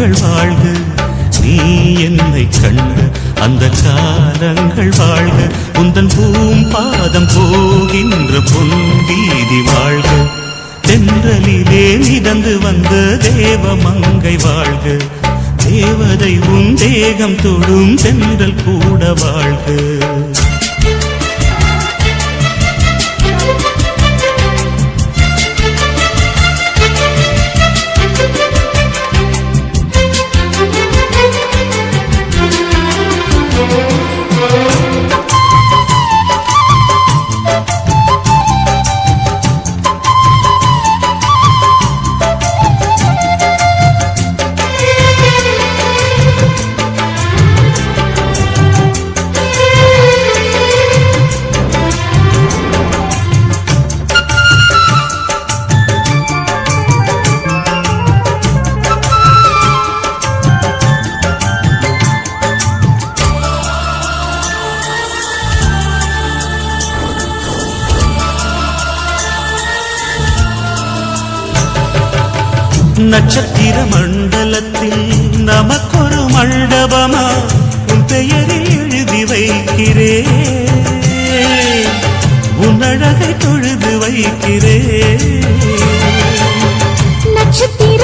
காலங்கள் வாழ்க. நீ என்னை கண்ட அந்த காலங்கள் வாழ்க. உந்தன் பூம்பாதம் போகின்ற பொன்வீதி வாழ்க. தென்றலிலே மிதந்து வந்த தேவ மங்கை வாழ்க. தேவதை உன் தேகம் தொடும் தென்றல் கூட வாழ்க. தொழுது வைக்கிறேன். நட்சத்திர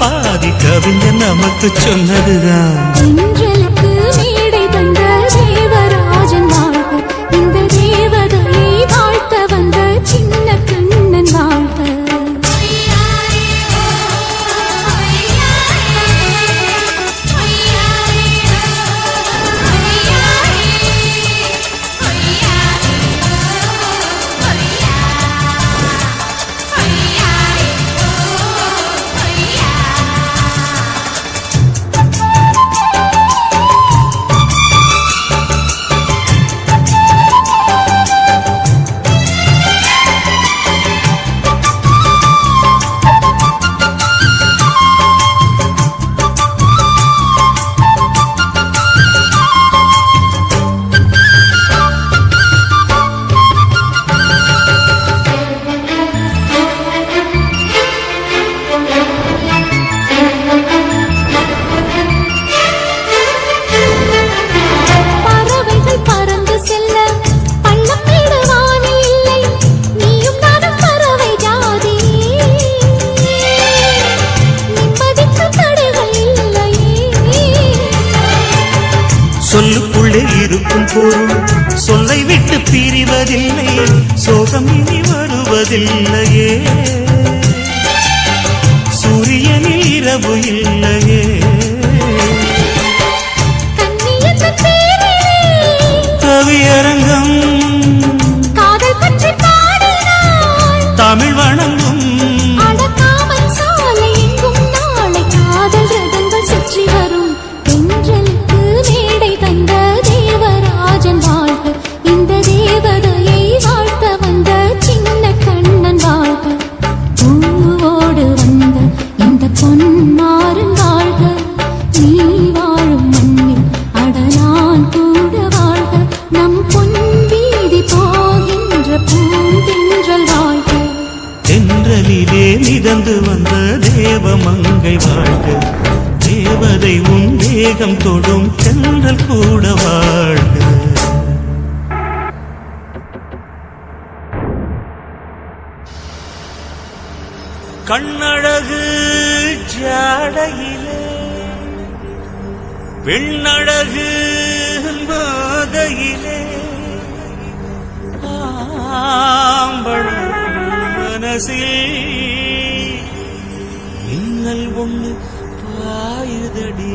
பாதி கவிஞர் நமக்கு சொன்னதுதான். தென்றல் கூட வாழ்க. கண்ணழகு ஜாடையிலே பெண்ணழகு போதையிலே ஆம்பழ மனசில் நீங்கள் ஒன்று பாயுதடி.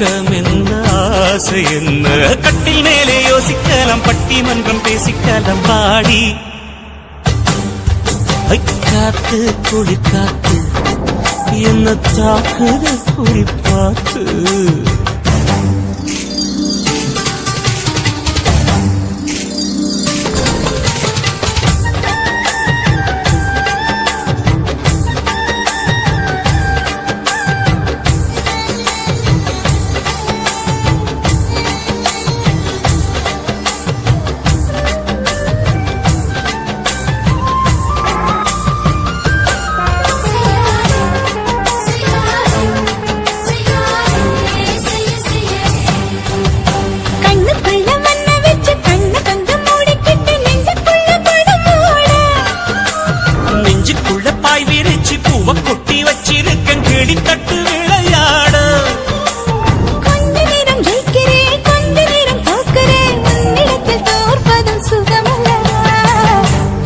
வெக்கம் என்ன ஆசை என்ன? கட்டில் மேலே யோசிக்கலாம் பட்டிமன்றம் பேசிக்கலாம் பாடி. காத்து குளிர் காத்து என்ன தாக்குது குறிப்பாத்து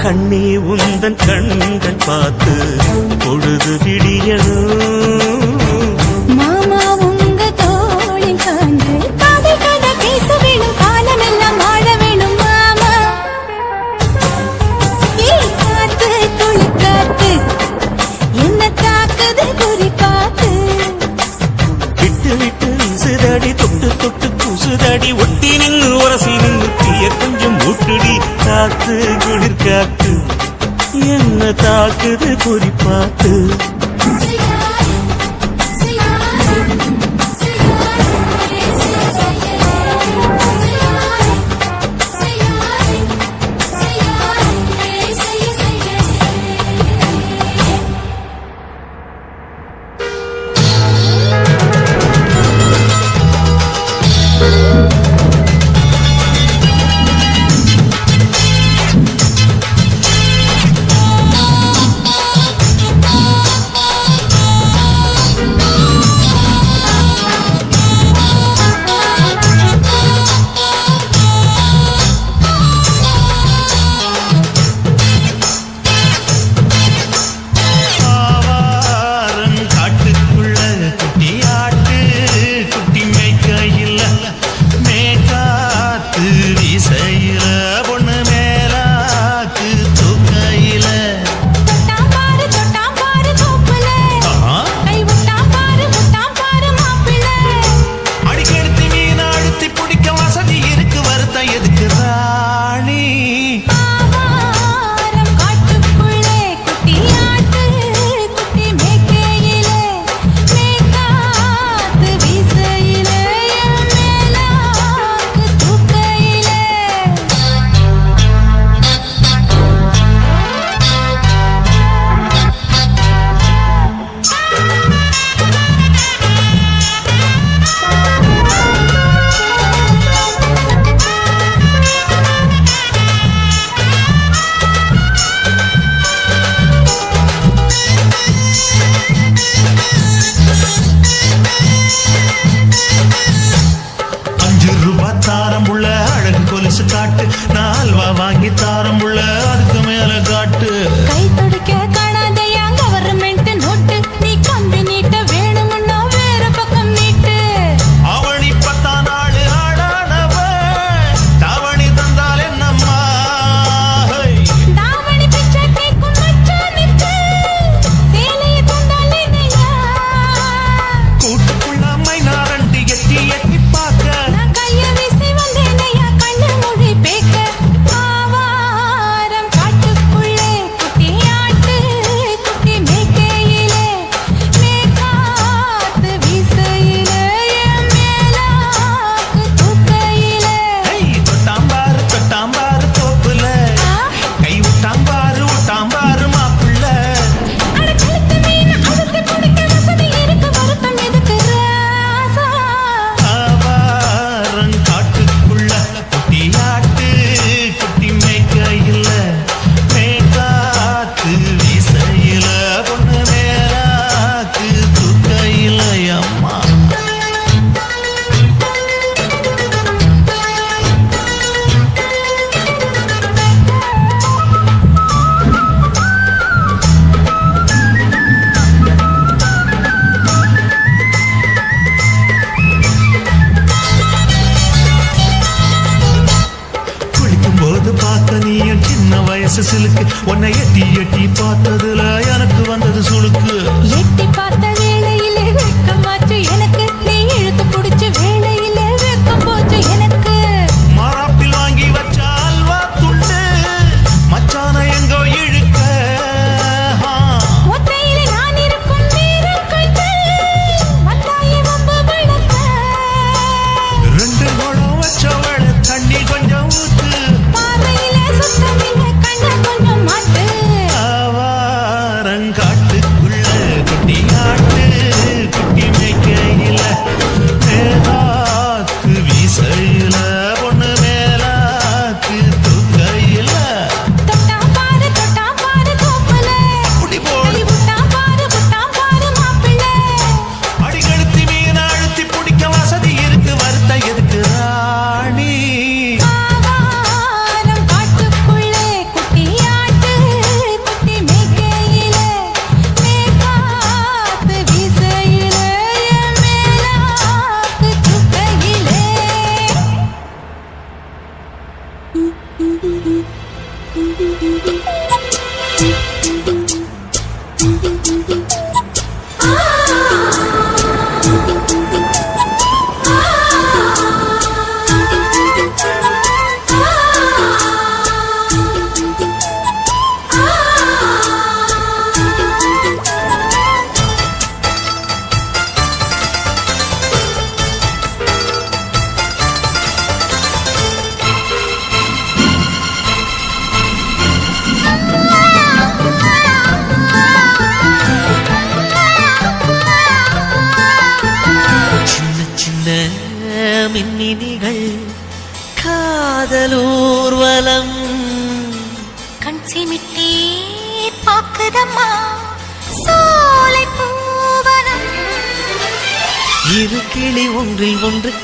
கண்ணே உந்தன் கண்கள் பார்த்து பொழுது விடியணும் தொட்டு தொட்டு கூசுதடி ஒட்டி நின்னு உரசி நின்னு தீய கொஞ்சம் ஊட்டுடி. காத்து குளிர் காத்து என்ன தாக்குது குறிப்பாத்து செய்யாதே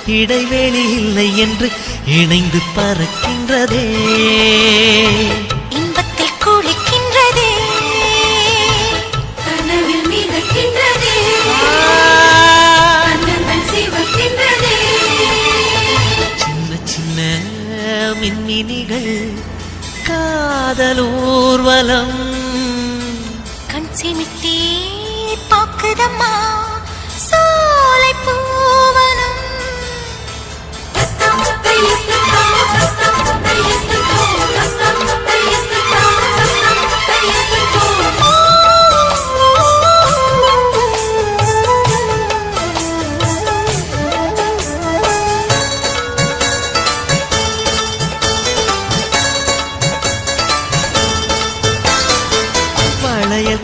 இடைவெளி இல்லை என்று இணைந்து பறக்கின்றதே.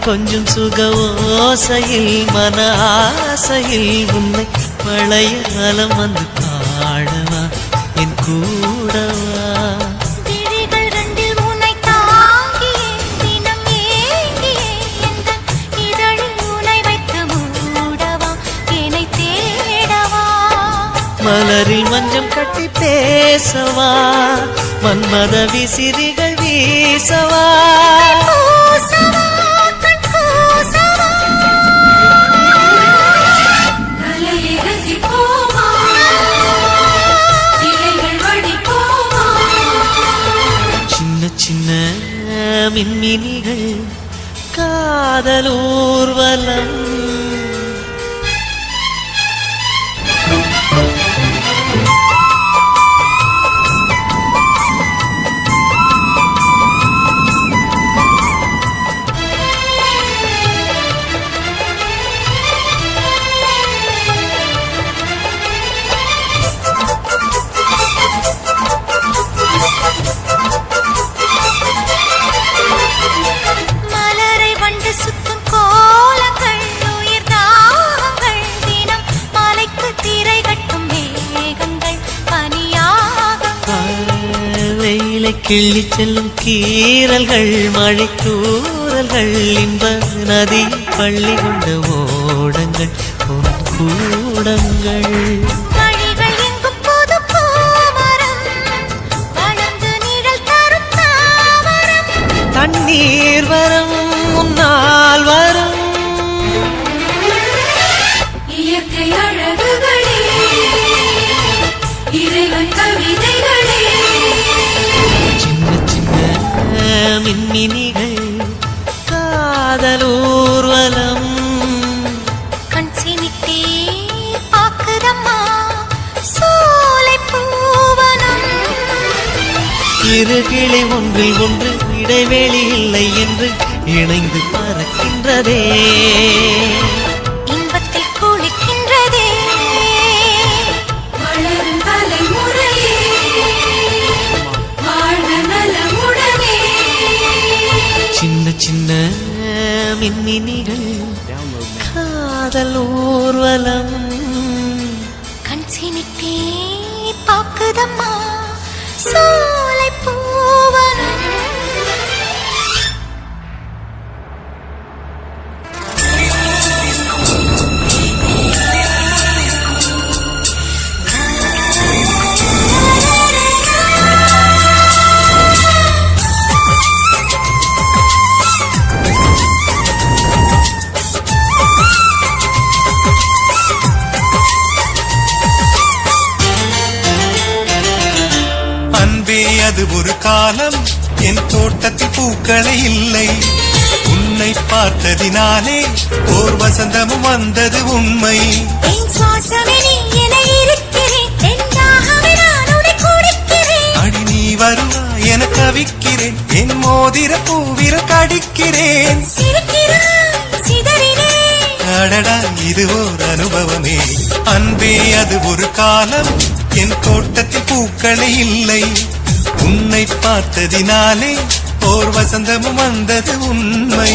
கொஞ்சம் சுக ஓசையில் மன ஆசையில் உன்னை பழைய காலம் வந்து பாடவா? என் கூடவா? மலரில் மஞ்சம் கட்டி பேசவா? மன்மத விசிறிகள் வீசவா? மின்மினிகள் காதலூர்வலம். என்னை கிள்ளி செல்லும் கீரல்கள் மழை தூரல்கள் இன்ப நதி பள்ளி கொண்ட ஓடங்கள் கூடங்கள். தண்ணீர் வரம் மின்மினிகள் காதல் ஊர்வலம் கண் சிமிட்டே பாக்குதம்மா சோலை பூவனம் இரு கிளை ஒன்றில் ஒன்று இடைவெளி இல்லை என்று இணைந்து பறக்கின்றதே ஊர்வலம் காலம் என் தோட்டத்தில் பூக்களே இல்லை. உன்னை பார்த்ததினாலே ஓர் வசந்தமும் வந்தது உண்மை. அடி நீ வருவா என கவிக்கிறேன். என் மோதிர பூவிர கடிக்கிறேன். அடடா இது ஓர் அனுபவமே. அன்பே அது ஒரு காலம். என் தோட்டத்தில் பூக்களே இல்லை. உன்னை பார்த்ததினாலே ஓர் வசந்தமும் வந்தது உண்மை.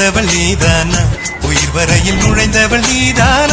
பிறந்தவள் நீதானா? உயிர் வரையில் நுழைந்தவள் நீதானா?